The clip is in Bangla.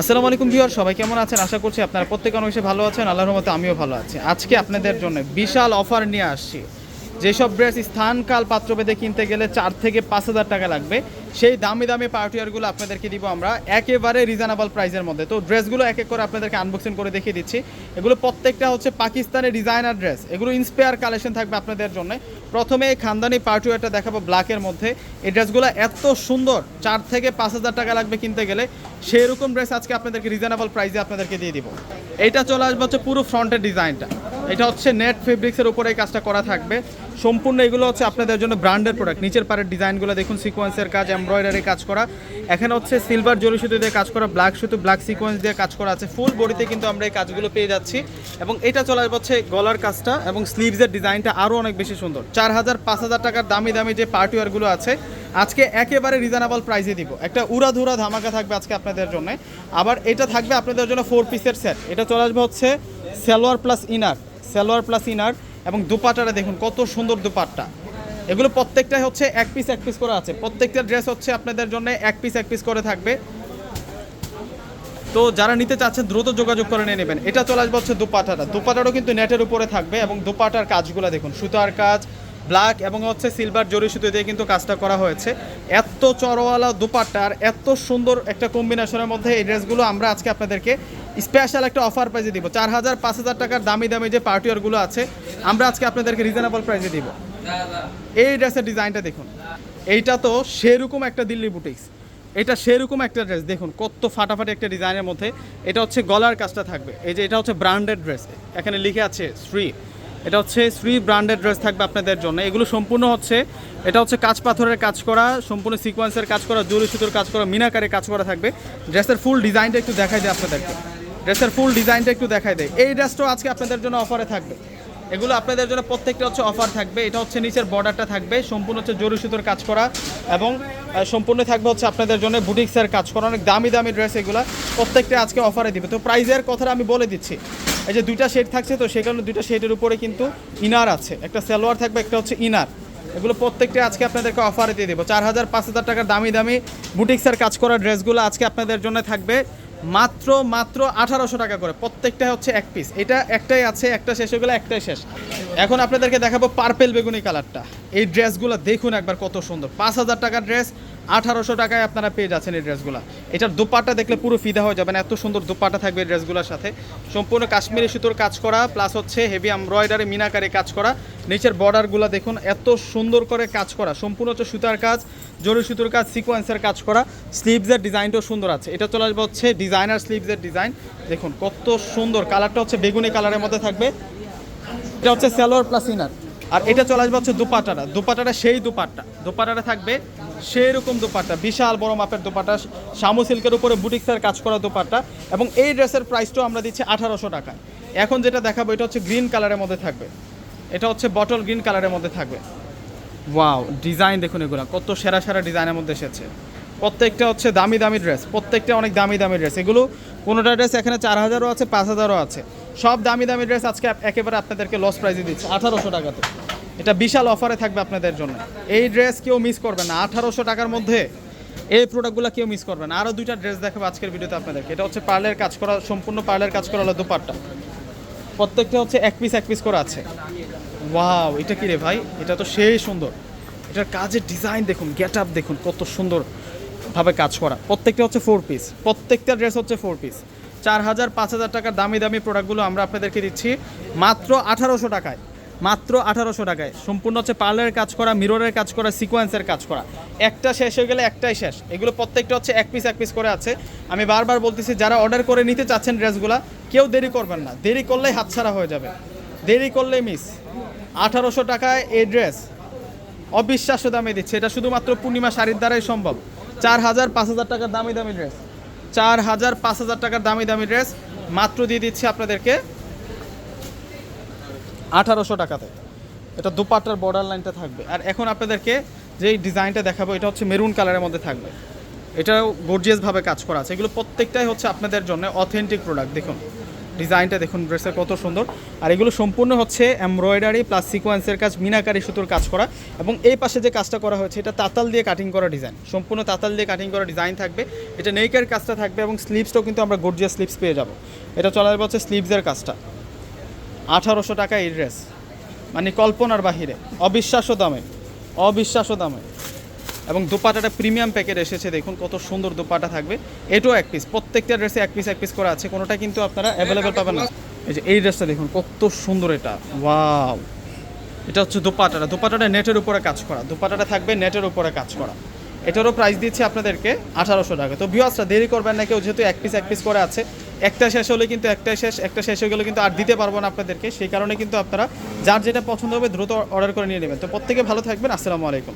আসসালামু আলাইকুম ভিউয়ার, সবাই কেমন আছেন? আশা করছি আপনারা প্রত্যেক অনেক ভালো আছেন, আল্লাহর মতো আমিও ভালো আছি। আজকে আপনাদের জন্য বিশাল অফার নিয়ে আসছি। যেসব ড্রেস স্থানকাল পাত্রভেদে কিনতে গেলে চার থেকে পাঁচ হাজার টাকা লাগবে, সেই দামি দামি পার্টিয়ারগুলো আপনাদেরকে দিব আমরা একেবারে রিজনেবল প্রাইসের মধ্যে। তো ড্রেসগুলো এক এক করে আপনাদেরকে আনবক্সিং করে দেখিয়ে দিচ্ছি। এগুলো প্রত্যেকটা হচ্ছে পাকিস্তানের ডিজাইনার ড্রেস এগুলো ইন্সপায়ার কালেকশন থাকবে আপনাদের জন্য। প্রথমে এই খানদানি পার্টিওয়ারটা দেখাবো ব্ল্যাকের মধ্যে। এই ড্রেসগুলো এত সুন্দর, চার থেকে পাঁচ হাজার টাকা লাগবে কিনতে গেলে। সেই রকম ড্রেস আজকে আপনাদেরকে রিজনেবল প্রাইসে আপনাদেরকে দিয়ে দিব। এইটা চলে আসবে হচ্ছে পুরো ফ্রন্টের ডিজাইনটা এটা হচ্ছে নেট ফেব্রিক্সের উপরে এই কাজটা করা থাকবে। সম্পূর্ণ এগুলো হচ্ছে আপনাদের জন্য ব্র্যান্ডের প্রোডাক্ট নিচের পাড়ের ডিজাইনগুলো দেখুন সিকোয়েন্সের কাজ এমব্রয়ডারি কাজ করা। এখানে হচ্ছে সিলভার জরি সুতো দিয়ে কাজ করা ব্ল্যাক সুতো ব্ল্যাক সিকোয়েন্স দিয়ে কাজ করা আছে। ফুল বডিতে কিন্তু আমরা এই কাজগুলো পেয়ে যাচ্ছি। এবং এটা চলে হচ্ছে গলার কাজটা এবং স্লিভসের ডিজাইনটা আরও অনেক বেশি সুন্দর। চার হাজার, পাঁচ হাজার টাকার দামি দামি যে পার্টিওয়ারগুলো আছে, আজকে একেবারে রিজনেবল প্রাইসে দিব। একটা উড়াধুরা ধামাকা থাকবে আজকে আপনাদের জন্য। আবার এটা থাকবে আপনাদের জন্য ফোর পিসের সেট এটা চলে আসবে হচ্ছে salwar plus inner salwar plus inner এবং দুপাটাটা দেখুন কত সুন্দর দুপাট্টা। এগুলো প্রত্যেকটাই হচ্ছে এক পিস এক পিস করে আছে। প্রত্যেকটা ড্রেস হচ্ছে আপনাদের জন্য এক পিস এক পিস করে থাকবে। তো যারা নিতে চাচ্ছেন, দ্রুত যোগাযোগ করে নিয়ে নেবেন। এটা চলে আসবে হচ্ছে দুপাটাটা। দুপাটারও কিন্তু নেটের উপরে থাকবে এবং দুপাটার কাজগুলো দেখুন। সুতার কাজ ব্ল্যাক এবং হচ্ছে সিলভার জরি সুতো দিয়ে কিন্তু কাজটা করা হয়েছে। এত চড়ওয়ালা দুপাট্টার, এত সুন্দর একটা কম্বিনেশনের মধ্যে এই ড্রেসগুলো আমরা আজকে আপনাদেরকে স্পেশাল একটা অফার প্রাইজে দিব। চার হাজার, পাঁচ হাজার টাকার দামি দামি যে পার্টিওয়ারগুলো আছে, আমরা আজকে আপনাদেরকে রিজনেবল প্রাইসে দিব। এই ড্রেসের ডিজাইনটা দেখুন। এইটা তো সেরকম একটা দিল্লি বুটিক্স এটা সেরকম একটা ড্রেস দেখুন, কত ফাটাফাটি একটা ডিজাইনের মধ্যে। এটা হচ্ছে গলার কাজটা থাকবে। এই যে এটা হচ্ছে ব্র্যান্ডেড ড্রেস এখানে লিখে আছে শ্রী। এটা হচ্ছে শ্রী ব্র্যান্ডেড ড্রেস থাকবে আপনাদের জন্য। এগুলো সম্পূর্ণ হচ্ছে, এটা হচ্ছে কাঁচ পাথরের কাজ করা, সম্পূর্ণ সিকোয়েন্সের কাজ করা জরি সুতোর কাজ করা মিনাকারে কাজ করা থাকবে। ড্রেসের ফুল ডিজাইনটা একটু দেখাই দেয় আপনাদেরকে। ড্রেসের ফুল ডিজাইনটা একটু দেখাই দেয় এই ড্রেসটাও আজকে আপনাদের জন্য অফারে থাকবে। এগুলো আপনাদের জন্য প্রত্যেকটা হচ্ছে অফার থাকবে। এটা হচ্ছে নিচের বর্ডারটা থাকবে। সম্পূর্ণ হচ্ছে জরি সুতোর কাজ করা এবং সম্পূর্ণ থাকবে হচ্ছে আপনাদের জন্য বুটিক্সের কাজ করা। অনেক দামি দামি ড্রেস এগুলো প্রত্যেকটা আজকে অফারে দিবে। তো প্রাইজের কথাটা আমি বলে দিচ্ছি। এই যে দুইটা শেড থাকছে, তো সেই কারণে দুইটা শেডের উপরে কিন্তু ইনার আছে। একটা সালোয়ার থাকবে, একটা হচ্ছে ইনার এগুলো প্রত্যেকটা আজকে আপনাদেরকে অফারে দিয়ে দেবো। চার হাজার, পাঁচ হাজার টাকার দামি দামি বুটিক্সের কাজ করা ড্রেসগুলো আজকে আপনাদের জন্য থাকবে। মাত্র মাত্র আঠারোশো টাকা করে। প্রত্যেকটা হচ্ছে এক পিস এটা একটাই আছে, একটা শেষ হয়ে গেলে একটাই শেষ। এখন আপনাদেরকে দেখাবো পার্পেল বেগুনি কালারটা এই ড্রেসগুলো দেখুন একবার কত সুন্দর। পাঁচ হাজার টাকার ড্রেস, আঠারোশো টাকায় আপনারা পেয়ে যাচ্ছেন এই ড্রেসগুলো। এটার দুপাট্টা দেখলে পুরো ফিদা হয়ে যাবেন এত সুন্দর দুপাট্টা থাকবে এই ড্রেসগুলোর সাথে। সম্পূর্ণ কাশ্মীরি সুতোর কাজ করা প্লাস হচ্ছে হেভি এমব্রয়ডারি মিনাকারে কাজ করা। নিচের বর্ডারগুলো দেখুন, এত সুন্দর করে কাজ করা। সম্পূর্ণ হচ্ছে সুতার কাজ, জরি সুতোর কাজ সিকোয়েন্সের কাজ করা। স্লিভসের ডিজাইনটাও সুন্দর আছে। এটা চলে আসবে হচ্ছে ডিজাইনার স্লিভসের ডিজাইন দেখুন কত সুন্দর কালারটা হচ্ছে বেগুনি কালারের মধ্যে থাকবে। এটা হচ্ছে স্যালোয়ার প্লাস ইনার আর এটা চলে আসবে হচ্ছে দুপাটাটা দুপাটাটা সেই দুপাট্টা। দুপাটাটা থাকবে সেই রকম দুপাট্টা, বিশাল বড় মাপের দুপাট্টা শামু সিল্কের উপরে বুটিক্সের কাজ করা দুপাট্টা এবং এই ড্রেসের প্রাইসটাও আমরা দিচ্ছি আঠারোশো টাকা এখন যেটা দেখাবো, এটা হচ্ছে গ্রিন কালারের মধ্যে থাকবে। এটা হচ্ছে বটল গ্রিন কালারের মধ্যে থাকবে। ওয়াও ডিজাইন দেখুন এগুলো, কত সেরা সেরা ডিজাইনের মধ্যে এসেছে। প্রত্যেকটা হচ্ছে দামি দামি ড্রেস প্রত্যেকটা অনেক দামি দামি ড্রেস এগুলো কোনোটা ড্রেস এখানে চার হাজারও আছে, পাঁচ হাজারও আছে। সব দামি দামি ড্রেস আজকে একেবারে আপনাদেরকে লস প্রাইজে দিচ্ছে। আঠারোশো টাকাতে। এটা বিশাল অফারে থাকবে আপনাদের জন্য। এই ড্রেস কেউ মিস করবে না। আঠারোশো টাকার মধ্যে এই প্রোডাক্টগুলো কেউ মিস করবে না। আরও দুইটা ড্রেস দেখাবো আজকের ভিডিওতে আপনাদেরকে। এটা হচ্ছে পার্লের কাজ করা, সম্পূর্ণ পার্লের কাজ করা হলো দুপাট্টা। প্রত্যেকটা হচ্ছে এক পিস এক পিস করে আছে। ওয়াও এটা কি রে ভাই? এটা তো সেই সুন্দর। এটার কাজের ডিজাইন দেখুন গেট আপ দেখুন, কত সুন্দর ভাবে কাজ করা। প্রত্যেকটা হচ্ছে ফোর পিস প্রত্যেকটা ড্রেস হচ্ছে ফোর পিস চার হাজার পাঁচ হাজার টাকার দামি দামি প্রোডাক্টগুলো আমরা আপনাদেরকে দিচ্ছি মাত্র আঠারোশো টাকায়। মাত্র আঠারোশো টাকায়। সম্পূর্ণ হচ্ছে পার্লারের কাজ করা মিররের কাজ করা সিকোয়েন্সের কাজ করা। একটা শেষ হয়ে গেলে একটাই শেষ। এগুলো প্রত্যেকটা হচ্ছে এক পিস এক পিস করে আছে। আমি বারবার বলতেছি, যারা অর্ডার করে নিতে চাচ্ছেন ড্রেসগুলো কেউ দেরি করবেন না। দেরি করলেই হাতছাড়া হয়ে যাবে। দেরি করলেই মিস আঠারোশো টাকায় এই ড্রেস অবিশ্বাস্য দামে দিচ্ছে। এটা শুধুমাত্র পূর্ণিমা শাড়ির দ্বারাই সম্ভব। চার হাজার পাঁচ হাজার টাকার দামি দামি ড্রেস চার হাজার পাঁচ হাজার টাকার দামি দামি ড্রেস। মাত্র দিয়ে দিচ্ছি আপনাদেরকে আঠারোশো টাকাতে। এটা দুপাটার বর্ডার লাইনটা থাকবে। আর এখন আপনাদেরকে যেই ডিজাইনটা দেখাবো, এটা হচ্ছে মেরুন কালারের মধ্যে থাকবে। এটাও গর্জিয়াসভাবে কাজ করা আছে। এগুলো প্রত্যেকটাই হচ্ছে আপনাদের জন্য অথেন্টিক প্রোডাক্ট দেখুন। ডিজাইনটা দেখুন, ড্রেসের কত সুন্দর। আর এগুলো সম্পূর্ণ হচ্ছে এমব্রয়ডারি প্লাস সিকোয়েন্সের কাজ, মিনাকারি সুতোর কাজ করা। এবং এই পাশে যে কাজটা করা হয়েছে, এটা তাতাল দিয়ে কাটিং করা ডিজাইন। সম্পূর্ণ তাতাল দিয়ে কাটিং করা ডিজাইন থাকবে। এটা নেইকের কাজটা থাকবে এবং স্লিভসটাও কিন্তু আমরা গর্জিয়া স্লিভস পেয়ে যাব। এটা চলা যাবে হচ্ছে স্লিভসের কাজটা। আঠারোশো টাকা এই ড্রেস মানে কল্পনার বাহিরে। অবিশ্বাস্য দামে। অবিশ্বাস্য দামে। এবং দোপাটাটা প্রিমিয়াম প্যাকেট এসেছে দেখুন কত সুন্দর দোপাটা থাকবে। এটাও এক পিস প্রত্যেকটা ড্রেসে এক পিস এক পিস করা আছে কোনোটা কিন্তু আপনারা অ্যাভেলেবেল পাবেন না। এই যে এই ড্রেসটা দেখুন কত সুন্দর এটা। ওয়াও এটা হচ্ছে দোপাটাটা দোপাটাটা নেটের উপরে কাজ করা দোপাটাটা থাকবে নেটের উপরে কাজ করা। এটারও প্রাইস দিচ্ছি আপনাদেরকে আঠারোশো টাকা। তো ভিউয়ার্সরা দেরি করবেন না কেউ যেহেতু এক পিস এক পিস করে আছে একটা শেষ হলে কিন্তু একটা শেষ একটা শেষ হয়ে গেলে কিন্তু আর দিতে পারব না আপনাদেরকে। সেই কারণে কিন্তু আপনারা যার যেটা পছন্দ হবে দ্রুত অর্ডার করে নিয়ে নেবেন। তো প্রত্যেকে ভালো থাকবেন আসসালামু আলাইকুম।